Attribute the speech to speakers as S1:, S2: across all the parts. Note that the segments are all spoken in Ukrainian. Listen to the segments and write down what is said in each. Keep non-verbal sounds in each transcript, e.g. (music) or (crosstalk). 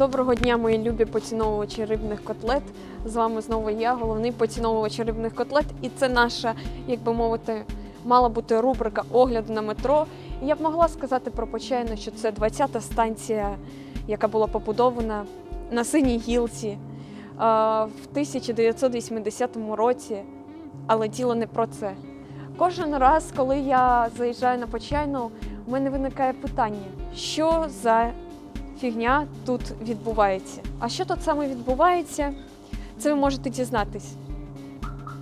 S1: Доброго дня, мої любі поціновувачі рибних котлет. З вами знову я, головний поціновувач рибних котлет. І це наша, як би мовити, мала бути рубрика огляду на метро. І я б могла сказати про Почайну, що це 20-та станція, яка була побудована на синій гілці е, в 1980 році. Але діло не про це. Кожен раз, коли я заїжджаю на Почайну, у мене виникає питання, що за фігня тут відбувається. А що тут саме відбувається, це ви можете дізнатись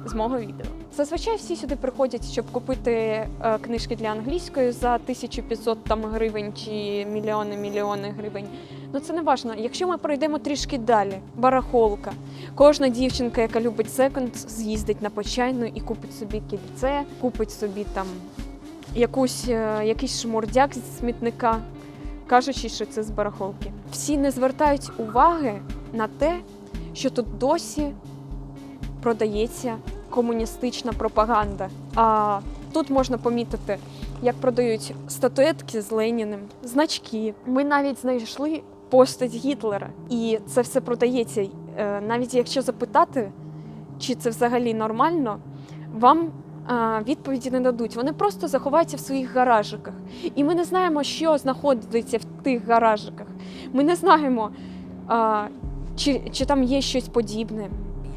S1: з мого відео. Зазвичай всі сюди приходять, щоб купити е, книжки для англійської за 1500 там гривень чи мільйони мільйони гривень. Ну це не важно. Якщо ми пройдемо трішки далі, барахолка. Кожна дівчинка, яка любить секонд, з'їздить на почайну і купить собі кільце, купить собі там якусь, е, якийсь шмурдяк з смітника, кажучи, що це з барахолки. Всі не звертають уваги на те, що тут досі продається комуністична пропаганда. А тут можна помітити, як продають статуетки з Леніним, значки. Ми навіть знайшли постать Гітлера, і це все продається. Е, Навіть якщо запитати, чи це взагалі нормально, вам відповіді не дадуть. Вони просто заховаються в своїх гаражиках. І ми не знаємо, що знаходиться в тих гаражиках. Ми не знаємо, чи, чи там є щось подібне.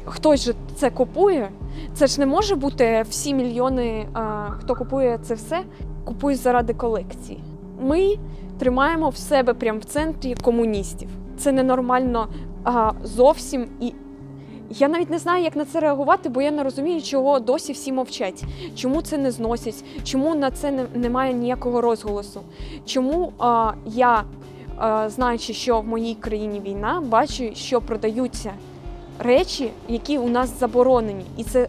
S1: Хтось же це купує. Це ж не може бути всі мільйони, хто купує це все, купують заради колекції. Ми тримаємо в себе прямо в центрі комуністів. Це ненормально а, зовсім і. Я навіть не знаю, як на це реагувати, бо я не розумію, чого досі всі мовчать. Чому це не зносять? Чому на це не, немає ніякого розголосу? Чому а, я, а, знаючи, що в моїй країні війна, бачу, що продаються речі, які у нас заборонені, і це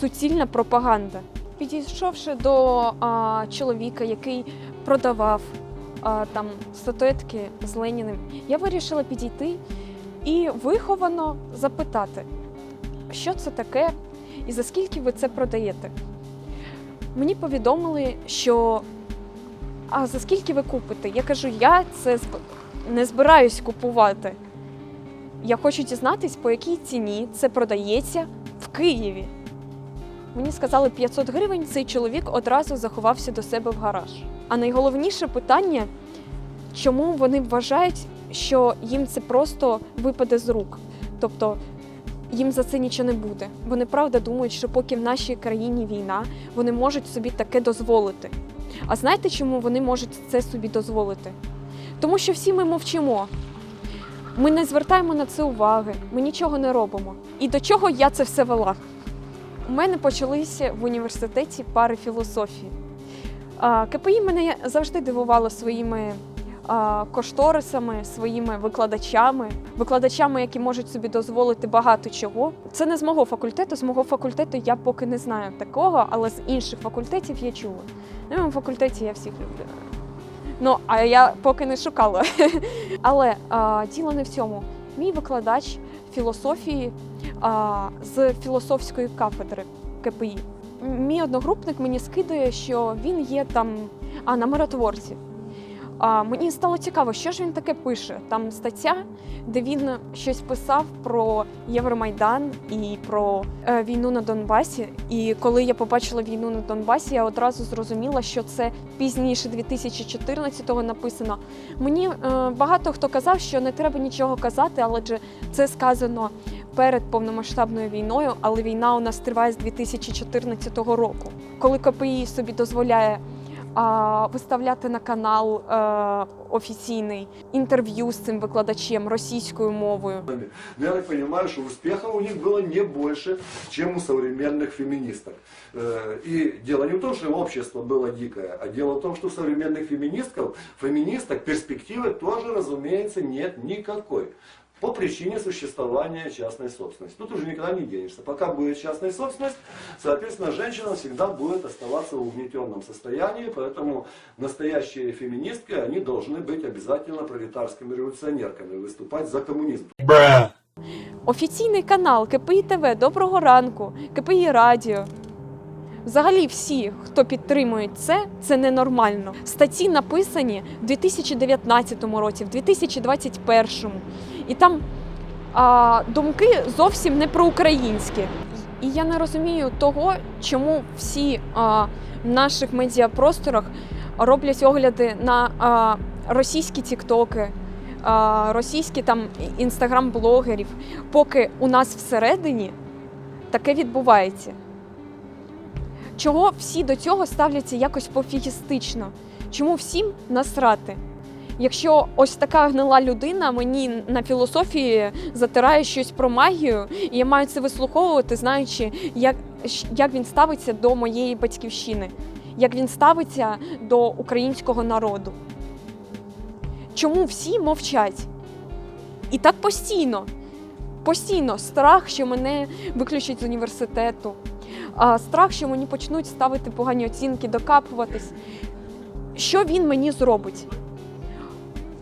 S1: суцільна пропаганда. Підійшовши до а, чоловіка, який продавав а, там статуетки з Леніним, я вирішила підійти і виховано запитати, що це таке і за скільки ви це продаєте. Мені повідомили, що а за скільки ви купите? Я кажу, я це не збираюсь купувати. Я хочу дізнатись, по якій ціні це продається в Києві. Мені сказали 500 гривень, цей чоловік одразу заховався до себе в гараж. А найголовніше питання, чому вони вважають, що їм це просто випаде з рук. Тобто їм за це нічого не буде. Вони правда думають, що поки в нашій країні війна, вони можуть собі таке дозволити. А знаєте, чому вони можуть це собі дозволити? Тому що всі ми мовчимо. Ми не звертаємо на це уваги, ми нічого не робимо. І до чого я це все вела? У мене почалися в університеті пари філософії. КПІ мене завжди дивувало своїми кошторисами, своїми викладачами, викладачами, які можуть собі дозволити багато чого. Це не з мого факультету. З мого факультету я поки не знаю такого, але з інших факультетів я чула. На моєму факультеті я всіх люблю. Ну, а я поки не шукала. (laughs) Але а, діло не в цьому. Мій викладач філософії а, з філософської кафедри КПІ. Мій одногрупник мені скидає, що він є там а, на миротворці. А, мені стало цікаво, що ж він таке пише. Там стаття, де він щось писав про Євромайдан і про е, війну на Донбасі. І коли я побачила війну на Донбасі, я одразу зрозуміла, що це пізніше 2014-го написано. Мені е, багато хто казав, що не треба нічого казати, але це сказано перед повномасштабною війною, але війна у нас триває з 2014 року. Коли КПІ собі дозволяє виставляти на канал е, офіційний інтерв'ю з цим викладачем російською мовою.
S2: Но я так понимаю, что успеха у них было не больше, чем у современных феминисток. Э, И дело не в том, что общество было дикое, а дело в том, что у современных феминистков, феминисток перспективы тоже, разумеется, нет никакой. По причине существования частной собственности. Тут уже никогда не денешься. Пока будет частная собственность, соответственно, женщина всегда будет оставаться в угнетенном состоянии, поэтому настоящие феминистки, они должны быть обязательно пролетарскими революционерками, выступать за коммунизм.
S1: Офіційний канал КПІ ТВ Доброго ранку, КПІ Радіо. Взагалі, всі, хто підтримують це, це ненормально. Статті написані в 2019 році, в 2021. І там а, думки зовсім не проукраїнські. І я не розумію того, чому всі а, в наших медіапросторах роблять огляди на а, російські тіктоки, російські там інстаграм-блогерів, поки у нас всередині таке відбувається. Чого всі до цього ставляться якось пофігістично? Чому всім насрати? Якщо ось така гнила людина мені на філософії затирає щось про магію, і я маю це вислуховувати, знаючи, як, як він ставиться до моєї батьківщини, як він ставиться до українського народу. Чому всі мовчать? І так постійно. Постійно страх, що мене виключать з університету, страх, що мені почнуть ставити погані оцінки, докапуватись. Що він мені зробить?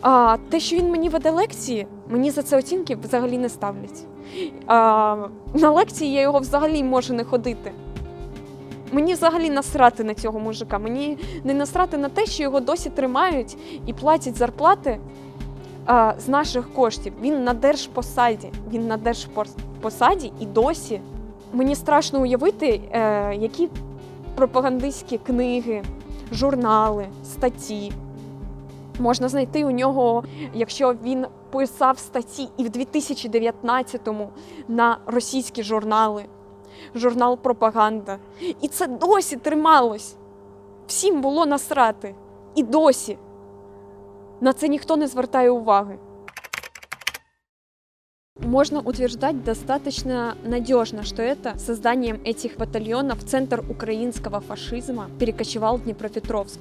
S1: А, те, що він мені веде лекції, мені за це оцінки взагалі не ставлять. А, на лекції я його взагалі можу не ходити. Мені взагалі насрати на цього мужика. Мені не насрати на те, що його досі тримають і платять зарплати а, з наших коштів. Він на держпосаді. Він на держпосаді і досі. Мені страшно уявити, е, які пропагандистські книги, журнали, статті можна знайти у нього, якщо він писав статті і в 2019-му на російські журнали, журнал Пропаганда. І це досі трималось. Всім було насрати. І досі. На це ніхто не звертає уваги. Можно утверждать достаточно надежно, что это созданием этих батальонов центр украинского фашизма перекочевал в Днепропетровск.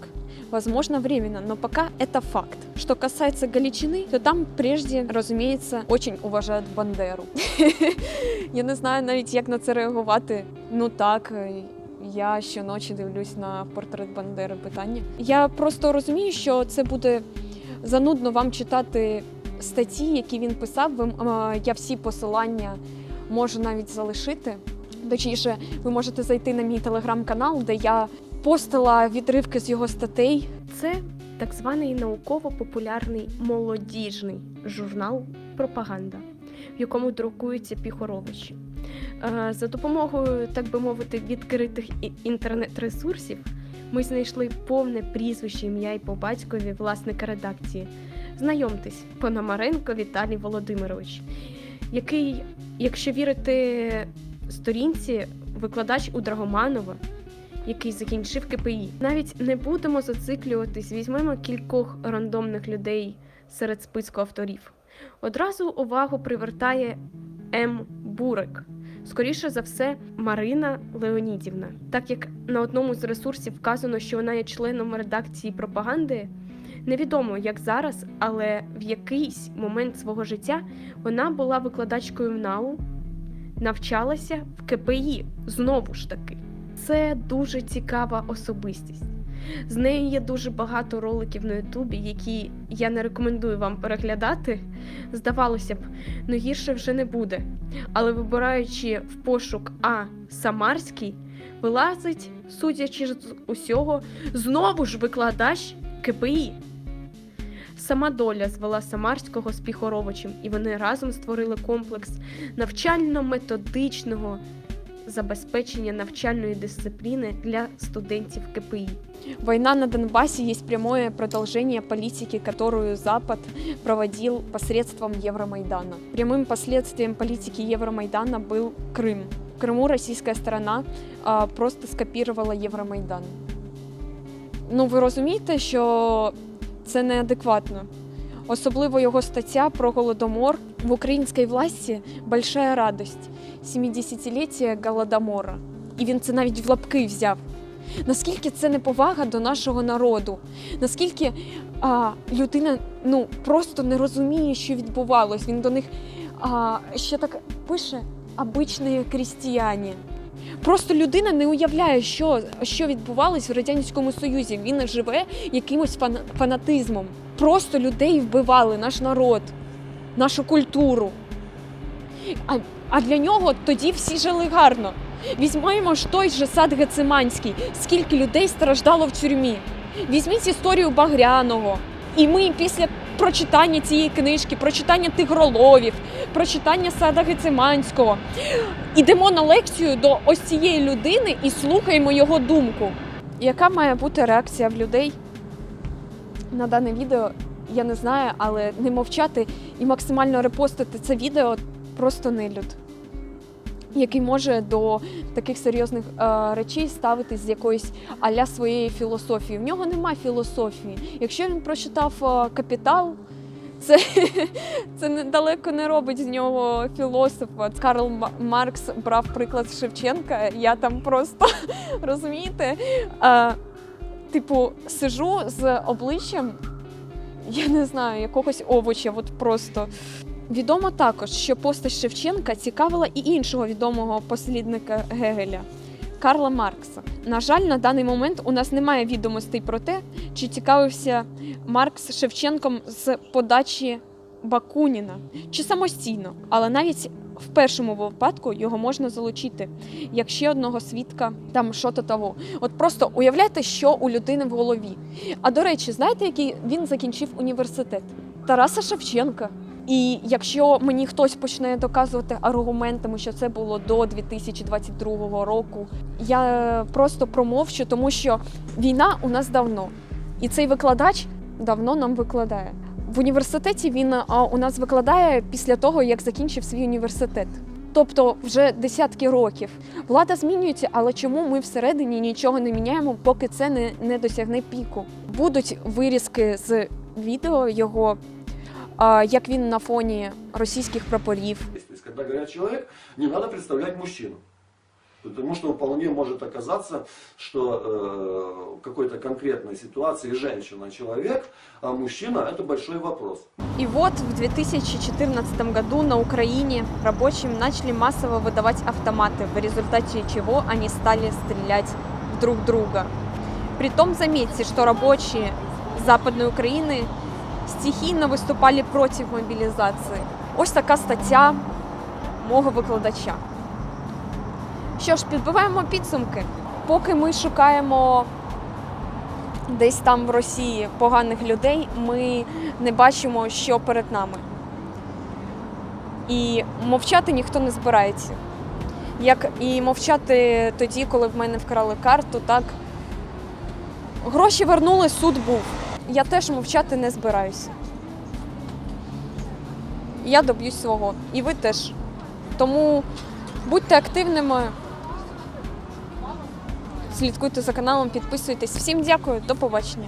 S1: Возможно, временно, но пока это факт. Что касается Галичины, то там прежде, разумеется, очень уважають Бандеру. (laughs) Я не знаю навіть, як на це реагувати. Ну так, я щоночі дивлюсь на портрет Бандери питання. Я просто розумію, що це буде занудно вам читати статті, які він писав. Ви, я всі посилання можу навіть залишити. Точніше, ви можете зайти на мій телеграм-канал, де я постила відривки з його статей.
S3: Це так званий науково-популярний молодіжний журнал Пропаганда, в якому друкуються піхоровичі. Е, За допомогою, так би мовити, відкритих інтернет-ресурсів ми знайшли повне прізвище, ім'я і по батькові власника редакції. Знайомтесь, Пономаренко Віталій Володимирович, який, якщо вірити сторінці, викладач у Драгоманова, який закінчив КПІ. Навіть не будемо зациклюватись, візьмемо кількох рандомних людей серед списку авторів. Одразу увагу привертає М. Бурик. Скоріше за все, Марина Леонідівна. Так як на одному з ресурсів вказано, що вона є членом редакції пропаганди, невідомо як зараз, але в якийсь момент свого життя вона була викладачкою в НАУ, навчалася в КПІ знову ж таки. Це дуже цікава особистість. З нею є дуже багато роликів на Ютубі, які я не рекомендую вам переглядати. Здавалося б, ну гірше вже не буде. Але вибираючи в пошук А Самарський, вилазить, судячи з усього, знову ж викладач КПІ. Сама доля звела Самарського з Піхоровичем, і вони разом створили комплекс навчально-методичного забезпечення навчальної дисципліни для студентів КПІ.
S1: Война на Донбассе есть прямое продолжение политики, которую Запад проводил посредством Евромайдана. Прямым последствием политики Евромайдана был Крым. В Крыму российская сторона а, просто скопировала Євромайдан. Ну, ви розумієте, що це неадекватно. Особливо його стаття про голодомор в українській власті большая радость 70-ліття голодомора. І він це навіть в лапки взяв. Наскільки це неповага до нашого народу? Наскільки а, людина ну просто не розуміє, що відбувалось? Він до них а, ще так пише обичні крістіяні. Просто людина не уявляє, що, що відбувалось в Радянському Союзі. Він живе якимось фана- фанатизмом. Просто людей вбивали, наш народ, нашу культуру. А, а для нього тоді всі жили гарно. Візьмемо ж той же сад Гециманський, скільки людей страждало в тюрмі. Візьміть історію Багряного. І ми після прочитання цієї книжки, прочитання тигроловів, прочитання Сада Гециманського. Ідемо на лекцію до ось цієї людини і слухаємо його думку. Яка має бути реакція в людей на дане відео? Я не знаю, але не мовчати і максимально репостити це відео просто нелюд, який може до таких серйозних е, речей ставитись з якоїсь аля своєї філософії. В нього немає філософії. Якщо він прочитав е, капітал, це, (laughs) це не- далеко не робить з нього філософа. Карл Маркс брав приклад Шевченка. Я там просто (laughs) розумієте. Е, типу, сижу з обличчям, я не знаю, якогось овоча, от просто. Відомо також, що постать Шевченка цікавила і іншого відомого послідника Гегеля Карла Маркса. На жаль, на даний момент у нас немає відомостей про те, чи цікавився Маркс Шевченком з подачі Бакуніна чи самостійно, але навіть в першому випадку його можна залучити як ще одного свідка там що-то того. От просто уявляйте, що у людини в голові. А до речі, знаєте, який він закінчив університет? Тараса Шевченка. І якщо мені хтось почне доказувати аргументами, що це було до 2022 року, я просто промовчу, тому що війна у нас давно, і цей викладач давно нам викладає. В університеті він у нас викладає після того, як закінчив свій університет. Тобто вже десятки років. Влада змінюється, але чому ми всередині нічого не міняємо, поки це не, не досягне піку? Будуть вирізки з відео його, як він на фоні російських прапорів.
S2: То есть, когда говорят человек, не надо представлять мужчину. Потому что вполне может оказаться, что э, в какой-то конкретной ситуации женщина человек, а мужчина это большой вопрос.
S1: И вот в 2014 году на Украине рабочим начали массово выдавать автоматы, в результате чего они стали стрелять в друг друга. Притом заметьте, что рабочие Западной Украины стихійно виступали проти мобілізації. Ось така стаття мого викладача. Що ж, підбиваємо підсумки. Поки ми шукаємо десь там в Росії поганих людей, ми не бачимо, що перед нами. І мовчати ніхто не збирається. Як і мовчати тоді, коли в мене вкрали карту, так гроші вернули, суд був. Я теж мовчати не збираюся. Я доб'юсь свого. І ви теж. Тому будьте активними. Слідкуйте за каналом, підписуйтесь. Всім дякую, до побачення.